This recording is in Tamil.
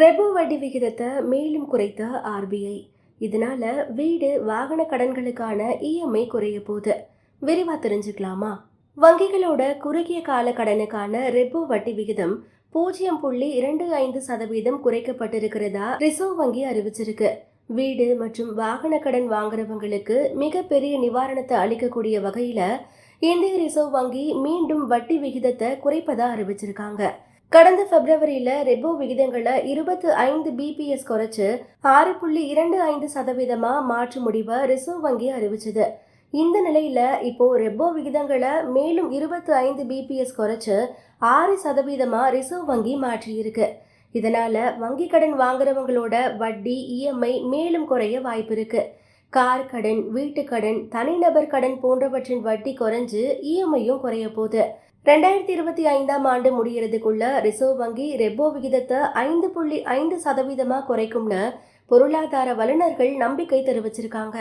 ரெபோ வட்டி விகிதத்தை மேலும் குறைத்த ஆர்பிஐ. இதனால வீடு வாகன கடன்களுக்கான இஎம்ஐ குறைய போகுது. விரிவா தெரிஞ்சுக்கலாமா? வங்கிகளோட குறுகிய கால கடனுக்கான ரெப்போ வட்டி விகிதம் பூஜ்ஜியம் புள்ளி இரண்டு ஐந்து சதவீதம் குறைக்கப்பட்டிருக்கிறதா ரிசர்வ் வங்கி அறிவிச்சிருக்கு. வீடு மற்றும் வாகன கடன் வாங்குறவங்களுக்கு மிகப்பெரிய நிவாரணத்தை அளிக்கக்கூடிய வகையில இந்திய ரிசர்வ் வங்கி மீண்டும் வட்டி விகிதத்தை குறைப்பதா அறிவிச்சிருக்காங்க. கடந்த பிப்ரவரியில ரெப்போ விகிதங்களை இருபத்து ஐந்து பிபிஎஸ் குறைச்சு ஆறு புள்ளி இரண்டு ஐந்து சதவீதமா மாற்று முடிவை ரிசர்வ் வங்கி அறிவிச்சது. இந்த நிலையில இப்போ ரெப்போ விகிதங்களை மேலும் இருபத்து ஐந்து பிபிஎஸ் குறைச்சு ஆறு சதவீதமா ரிசர்வ் வங்கி மாற்றியிருக்கு. இதனால வங்கி கடன் வாங்குறவங்களோட வட்டி இஎம்ஐ மேலும் குறைய வாய்ப்பு இருக்கு. கார் கடன் வீட்டு கடன் தனிநபர் கடன் போன்றவற்றின் வட்டி குறைஞ்சு இஎம்ஐயும் குறைய போகுது. ரெண்டாயிரத்தி இருபத்தி ஐந்தாம் ஆண்டு முடியறதுக்குள்ள ரிசர்வ் வங்கி ரெப்போ விகிதத்தை ஐந்து புள்ளி ஐந்து சதவீதமாக குறைக்கும்னு பொருளாதார வல்லுநர்கள் நம்பிக்கை தெரிவிச்சிருக்காங்க.